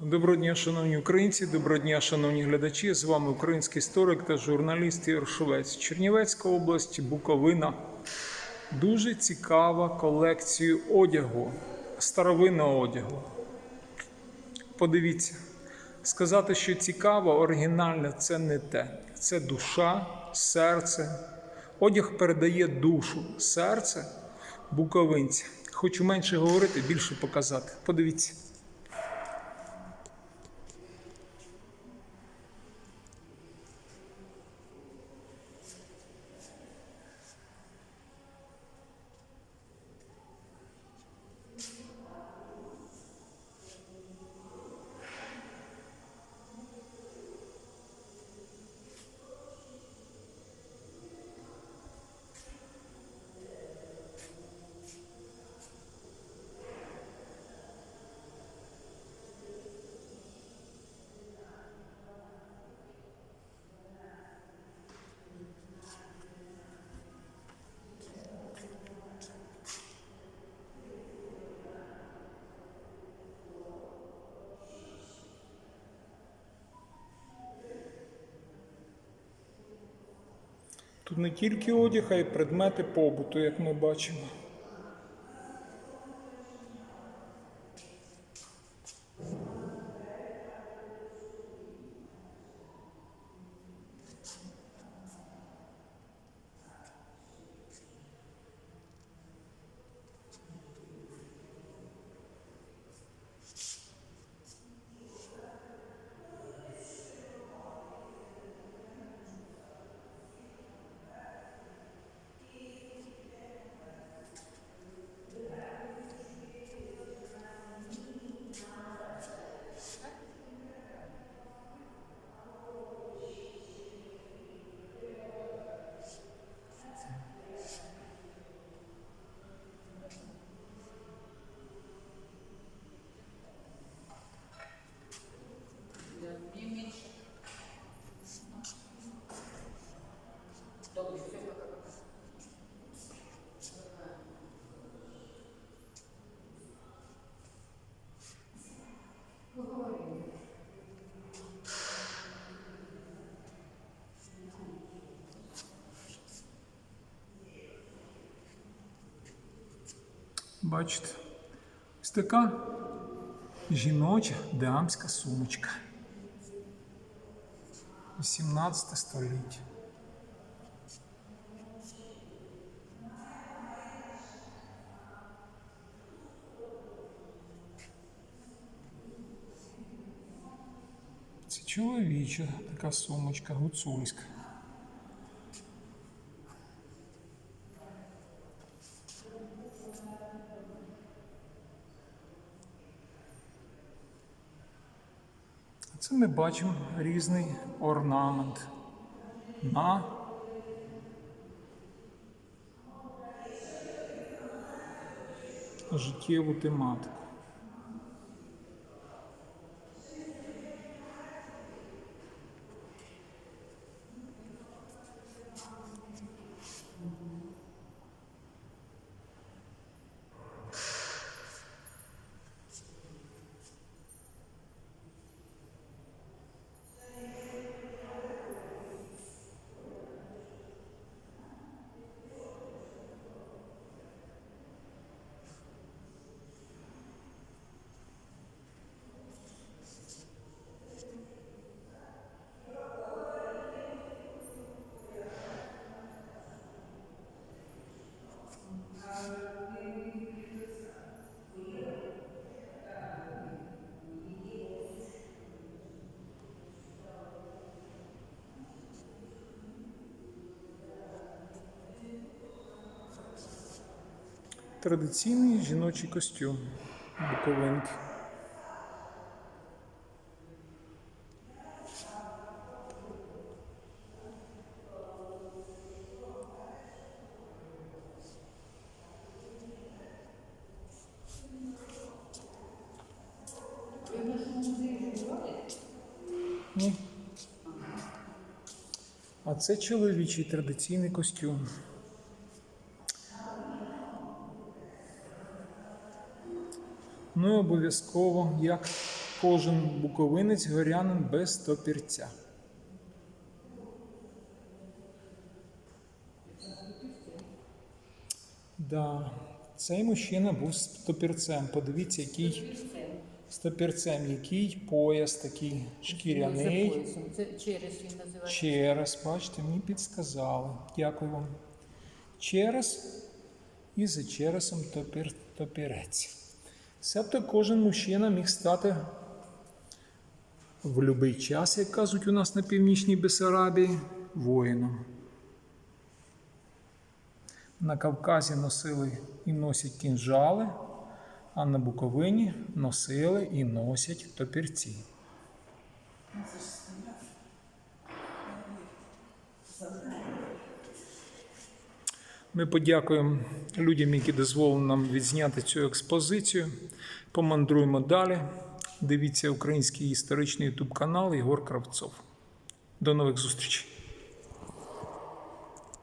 Доброго дня, шановні українці, доброго дня, шановні глядачі. З вами український історик та журналіст Ігор Шовець. Чернівецька область, Буковина. Дуже цікава колекція одягу, старовинного одягу. Подивіться, сказати, що цікаво, оригінальне це не те. Це душа, серце. Одяг передає душу, серце буковинця. Хочу менше говорити, більше показати. Подивіться. Тут не тільки одяг, а й предмети побуту, як ми бачимо. Бачите, ось така жіноча дамська сумочка. 18 століття. Це чоловіча така сумочка гуцульська. Це ми бачимо різний орнамент на життєву тематику. Традиційний жіночий костюм Буковинки. Ні. А це чоловічий традиційний костюм. Ну і обов'язково, як кожен буковинець горянин без топірця. Да, цей мужчина був з топірцем. Подивіться, який з топірцем, який пояс такий шкіряний. Це через він називається. Через, бачите, мені підсказали. Дякую вам. Через і за чересом топір, топірець. Себто кожен мужчина міг стати в будь-який час, як кажуть у нас на північній Бесарабії, воїном. На Кавказі носили і носять кінжали, а на Буковині носили і носять топірці. Ми подякуємо людям, які дозволили нам відзняти цю експозицію. Помандруємо далі. Дивіться український історичний ютуб канал Єгор Кравцов. До нових зустрічей!